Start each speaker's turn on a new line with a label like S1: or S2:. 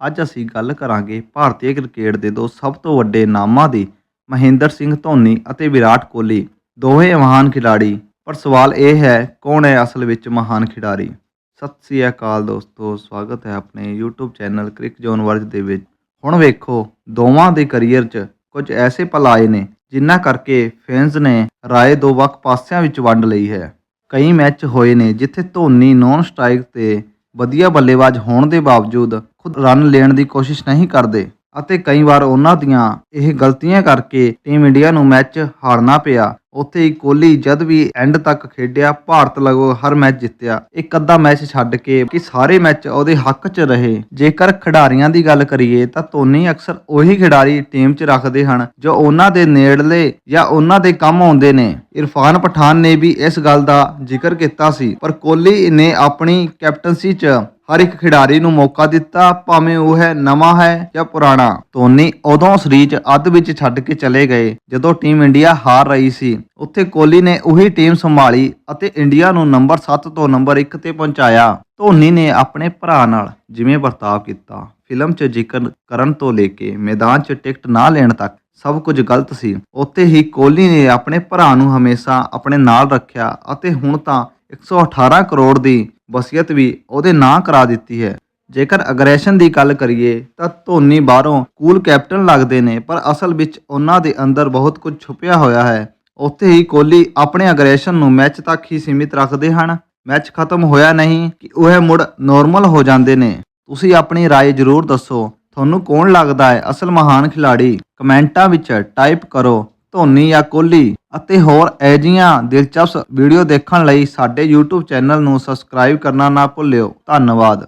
S1: ਅੱਜ ਅਸੀਂ ਗੱਲ ਕਰਾਂਗੇ ਭਾਰਤੀ ਕ੍ਰਿਕਟ ਦੇ ਦੋ ਸਭ ਤੋਂ ਵੱਡੇ ਨਾਮਾਂ ਦੀ, ਮਹਿੰਦਰ ਸਿੰਘ ਧੋਨੀ ਅਤੇ ਵਿਰਾਟ ਕੋਹਲੀ। ਦੋਵੇਂ ਮਹਾਨ ਖਿਡਾਰੀ, ਪਰ ਸਵਾਲ ਇਹ ਹੈ, ਕੌਣ ਹੈ ਅਸਲ ਵਿੱਚ ਮਹਾਨ ਖਿਡਾਰੀ? ਸਤਿ ਸ੍ਰੀ ਅਕਾਲ ਦੋਸਤੋ, ਸਵਾਗਤ ਹੈ ਆਪਣੇ YouTube ਚੈਨਲ ਕ੍ਰਿਕ ਜ਼ੋਨ ਵਰਜ ਦੇ ਵਿੱਚ। ਹੁਣ ਵੇਖੋ, ਦੋਵਾਂ ਦੇ ਕੈਰੀਅਰ 'ਚ ਕੁਝ ਐਸੇ ਪਲ ਆਏ ਨੇ, ਜਿਨ੍ਹਾਂ ਕਰਕੇ ਫੈਨਸ ਨੇ ਰਾਏ ਦੋ ਵੱਖ ਪਾਸਿਆਂ ਵਿੱਚ ਵੰਡ ਲਈ ਹੈ। ਕਈ ਮੈਚ ਹੋਏ ਨੇ, ਜਿੱਥੇ ਧੋਨੀ ਨੌਨ ਸਟ੍ਰਾਈਕ ਤੇ ਵਧੀਆ ਬੱਲੇਬਾਜ਼ ਹੋਣ ਦੇ ਬਾਵਜੂਦ ਰਨ ਲੈਣ ਦੀ ਕੋਸ਼ਿਸ਼ ਨਹੀਂ ਕਰਦੇ ਅਤੇ ਕਈ ਵਾਰ ਉਹਨਾਂ ਦੀਆਂ ਇਹ ਗਲਤੀਆਂ ਕਰਕੇ ਟੀਮ ਇੰਡੀਆ ਨੂੰ ਮੈਚ ਹਾਰਨਾ ਪਿਆ। ਉੱਥੇ ਹੀ ਕੋਹਲੀ ਜਦ ਵੀ ਐਂਡ ਤੱਕ ਖੇਡਿਆ, ਭਾਰਤ ਲਗਭਗ ਹਰ ਮੈਚ ਜਿੱਤਿਆ। ਇੱਕ ਅੱਧਾ ਮੈਚ ਛੱਡ ਕੇ ਕਿ ਸਾਰੇ ਮੈਚ ਉਹਦੇ ਹੱਕ 'ਚ ਰਹੇ। ਜੇਕਰ ਖਿਡਾਰੀਆਂ ਦੀ ਗੱਲ ਕਰੀਏ ਤਾਂ ਧੋਨੀ ਅਕਸਰ ਉਹੀ ਖਿਡਾਰੀ ਟੀਮ 'ਚ ਰੱਖਦੇ ਹਨ, ਜੋ ਉਹਨਾਂ ਦੇ ਨੇੜਲੇ ਜਾਂ ਉਹਨਾਂ ਦੇ ਕੰਮ ਆਉਂਦੇ ਨੇ। ਇਰਫਾਨ ਪਠਾਨ ਨੇ ਵੀ ਇਸ ਗੱਲ ਦਾ ਜ਼ਿਕਰ ਕੀਤਾ ਸੀ, ਪਰ ਕੋਹਲੀ ਨੇ ਆਪਣੀ ਕੈਪਟਨਸੀ 'ਚ ਹਰ ਇੱਕ ਖਿਡਾਰੀ ਨੂੰ ਮੌਕਾ ਦਿੱਤਾ, ਭਾਵੇਂ ਉਹ ਹੈ ਨਵਾਂ ਹੈ ਜਾਂ ਪੁਰਾਣਾ। ਧੋਨੀ ਉਦੋਂ ਸੀਰੀਜ਼ ਅੱਧ ਵਿੱਚ ਛੱਡ ਕੇ ਚਲੇ ਗਏ, ਜਦੋਂ ਟੀਮ ਇੰਡੀਆ ਹਾਰ ਰਹੀ ਸੀ। ਉੱਥੇ ਕੋਹਲੀ ਨੇ ਉਹੀ ਟੀਮ ਸੰਭਾਲੀ ਅਤੇ ਇੰਡੀਆ ਨੂੰ ਨੰਬਰ 7 ਤੋਂ ਨੰਬਰ 1 ਤੇ ਪਹੁੰਚਾਇਆ। ਧੋਨੀ ਨੇ ਆਪਣੇ ਭਰਾ ਨਾਲ ਜਿਵੇਂ ਵਰਤਾਵ ਕੀਤਾ, ਫਿਲਮ 'ਚ ਜ਼ਿਕਰ ਕਰਨ ਤੋਂ ਲੈ ਕੇ ਮੈਦਾਨ 'ਚ ਟਿਕਟ ਨਾ ਲੈਣ ਤੱਕ ਸਭ ਕੁਝ ਗਲਤ ਸੀ। ਉੱਥੇ ਹੀ ਕੋਹਲੀ ਨੇ ਆਪਣੇ ਭਰਾ ਨੂੰ ਹਮੇਸ਼ਾ ਆਪਣੇ ਨਾਲ ਰੱਖਿਆ ਅਤੇ ਹੁਣ ਤਾਂ 118 ਕਰੋੜ ਦੀ ਵਸੀਅਤ ਵੀ ਉਹਦੇ ਨਾਂ ਕਰਾ ਦਿੱਤੀ ਹੈ। ਜੇਕਰ ਅਗਰੈਸ਼ਨ ਦੀ ਗੱਲ ਕਰੀਏ ਤਾਂ ਧੋਨੀ ਬਾਹਰੋਂ ਕੂਲ ਕੈਪਟਨ ਲੱਗਦੇ ਨੇ, ਪਰ ਅਸਲ ਵਿੱਚ ਉਹਨਾਂ ਦੇ ਅੰਦਰ ਬਹੁਤ ਕੁਝ ਛੁਪਿਆ ਹੋਇਆ ਹੈ। ਉੱਥੇ ਹੀ ਕੋਹਲੀ ਆਪਣੇ ਅਗਰੈਸ਼ਨ ਨੂੰ ਮੈਚ ਤੱਕ ਹੀ ਸੀਮਿਤ ਰੱਖਦੇ ਹਨ ਮੈਚ ਖਤਮ ਹੋਇਆ ਨਹੀਂ ਕਿ ਉਹ ਮੁੜ ਨਾਰਮਲ ਹੋ ਜਾਂਦੇ ਨੇ ਤੁਸੀਂ ਆਪਣੀ رائے ਜ਼ਰੂਰ ਦੱਸੋ ਤੁਹਾਨੂੰ ਕੌਣ ਲੱਗਦਾ ਹੈ ਅਸਲ ਮਹਾਨ ਖਿਡਾਰੀ ਕਮੈਂਟਾਂ ਵਿੱਚ ਟਾਈਪ ਕਰੋ ਧੋਨੀ ਜਾਂ ਕੋਹਲੀ ਅਤੇ ਹੋਰ ਐਜੀਆਂ ਦਿਲਚਸਪ ਵੀਡੀਓ ਦੇਖਣ ਲਈ ਸਾਡੇ YouTube ਚੈਨਲ ਨੂੰ ਸਬਸਕ੍ਰਾਈਬ ਕਰਨਾ ਨਾ ਭੁੱਲਿਓ ਧੰਨਵਾਦ